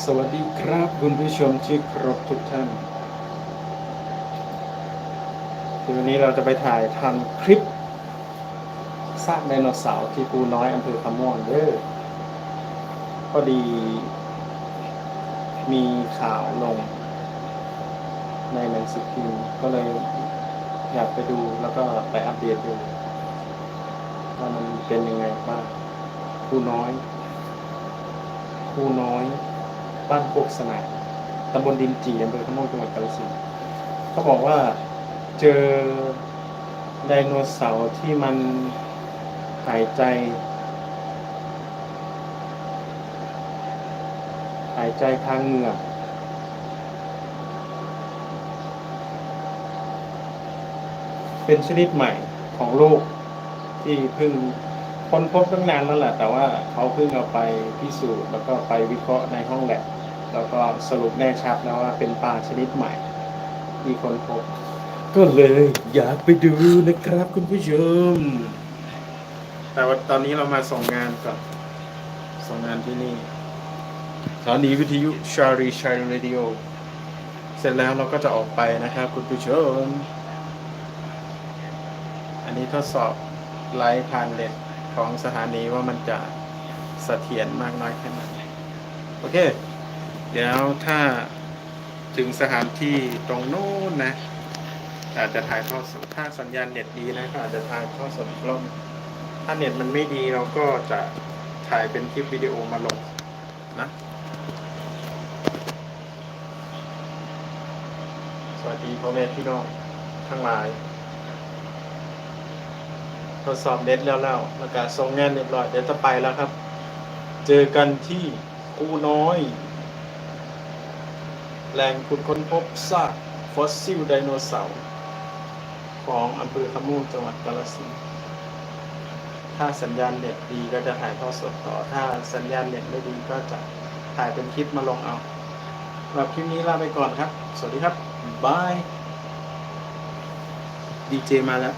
สวัสดีครับคุณผู้ชมที่เคารพทุกท่านคือวันนี้เราจะไปถ่ายทำคลิปซากไดโนเสาร์ที่ปูน้อยอำเภอคำม่วงเด้อพอดี มีข่าวลง ในหนังสือพิมพ์ก็เลยอยากไปดูแล้วก็ไปอัปเดตดูว่ามันเป็นยังไงบ้างปูน้อยภูน้อย บ้านโคกสนามตำบลดินจีอำเภอขโมงจังหวัดกาฬสินธุ์เขาบอกว่าเจอไดโนเสาร์ที่มันหายใจ หายใจทางเหงือกเป็นชนิดใหม่ของโลกที่เพิ่งค้นพบตั้งนานแล้วแหละแต่ว่าเขาเพิ่งเอาไปพิสูจน์แล้วก็ไปวิเคราะห์ในห้องแลบ แล้วก็สรุปแน่ชัดแล้วว่าเป็นปลาชนิดใหม่ที่ค้นพบ ก็เลยอยากไปดูนะครับคุณผู้ชม แต่ว่าตอนนี้เรามาส่งงานก่อนส่งงานที่นี่สถานีวิทยุชารีชารีเรดิโอเสร็จแล้วเราก็จะออกไปนะครับ คุณผู้ชม อันนี้ทดสอบไลฟ์ผ่านเลนของสถานีว่ามันจะเสถียรมากน้อยแค่ไหนโอเค เดี๋ยวถ้าถึงสถานที่ตรงนู้นนะ อาจจะถ่ายทอดสดถ้าสัญญาณเน็ตดีนะก็อาจจะถ่ายทอดสดอีกรอบถ้าเน็ตมันไม่ดีเราก็จะถ่ายเป็นคลิปวิดีโอมาลงนะ สวัสดีพ่อแม่พี่น้องทั้งหลายทดสอบเน็ตแล้วแล้วแล้วก็ส่งงานเรียบร้อยเดี๋ยวจะไปแล้วครับ เจอกันที่กูน้อย แหล่งขุดค้นพบซากฟอสซิลไดโนเสาร์ของอำเภอขมูลจังหวัดกาฬสินธุ์ถ้าสัญญาณเน็ตดีก็จะถ่ายทอดสดต่อ ถ้าสัญญาณเน็ตไม่ดีก็จะถ่ายเป็นคลิปมาลงเอาสำหรับคลิปนี้ลาไปก่อนครับ สวัสดีครับบายดีเจมาแล้ว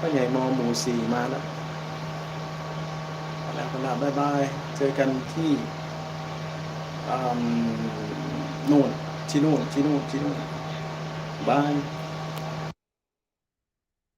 ก็ใหญ่มอหมูสี่มาแล้วแล้วกันแล้วบ๊ายบาย เจอกันที่ อืมนู่นที่นู่นที่นู่นที่นู่นบาย